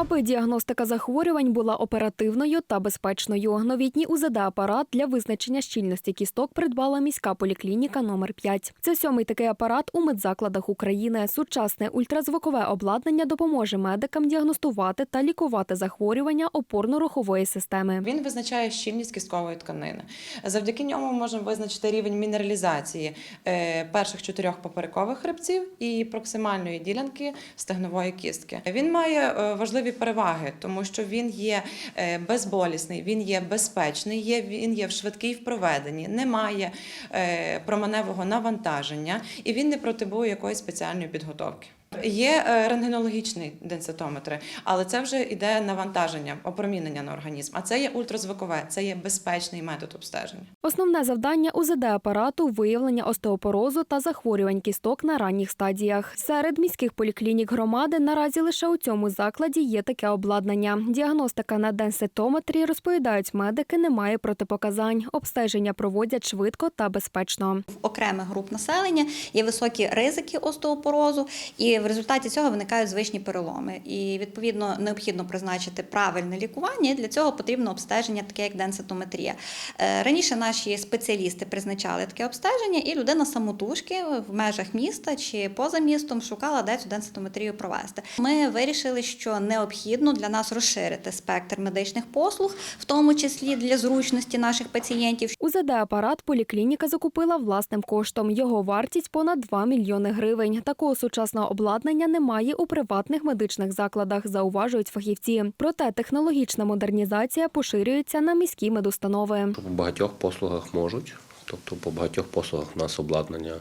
Аби діагностика захворювань була оперативною та безпечною. Новітній УЗД-апарат для визначення щільності кісток придбала міська поліклініка номер 5 Це сьомий такий апарат у медзакладах України. Сучасне ультразвукове обладнання допоможе медикам діагностувати та лікувати захворювання опорно-рухової системи. Він визначає щільність кісткової тканини. Завдяки ньому ми можемо визначити рівень мінералізації е, перших чотирьох поперекових хребців і проксимальної ділянки стегнової кістки. Він має е, важливі переваги, тому що він є е, безболісний, він є безпечний, є, він є швидкий в проведенні, немає е, променевого навантаження і він не потребує якоїсь спеціальної підготовки. Є е, рентгенологічний денситометри, але це вже йде навантаження, опромінення на організм. А це є ультразвукове, це є безпечний метод обстеження. Основне завдання УЗД-апарату – виявлення остеопорозу та захворювань кісток на ранніх стадіях. Серед міських поліклінік громади наразі лише у цьому закладі є таке обладнання. Діагностика на денситометрі, розповідають медики, не має протипоказань. Обстеження проводять швидко та безпечно. в окремих груп населення є високі ризики остеопорозу, і в результаті цього виникають звичні переломи. І відповідно необхідно призначити правильне лікування. і Для цього потрібно обстеження, таке як денситометрія. Е, Раніше наші спеціалісти призначали таке обстеження, і людина самотужки в межах міста чи поза містом шукала, де цю денситометрію провести. Ми вирішили, що необхідно для нас розширити спектр медичних послуг, в тому числі для зручності наших пацієнтів, УЗД-апарат поліклініка закупила власним коштом. Його вартість понад 2 мільйони гривень. Такого сучасного обладнання немає у приватних медичних закладах, зауважують фахівці. Проте технологічна модернізація поширюється на міські медустанови. в багатьох послугах можуть, тобто по багатьох послугах у нас обладнання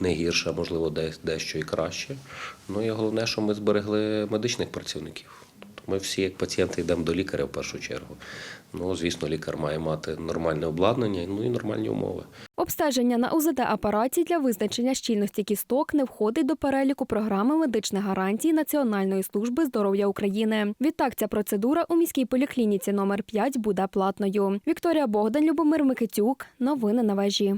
не гірше, а можливо дещо і краще. Ну і головне, що ми зберегли медичних працівників. Ми всі, як пацієнти, йдемо до лікаря в першу чергу. Ну, звісно, лікар має мати нормальне обладнання, ну і нормальні умови. Обстеження на УЗД-апараті для визначення щільності кісток не входить до переліку програми медичних гарантій Національної служби здоров'я України. Відтак, ця процедура у міській поліклініці номер 5 буде платною. Вікторія Богдан, Любомир Микитюк. Новини на вежі.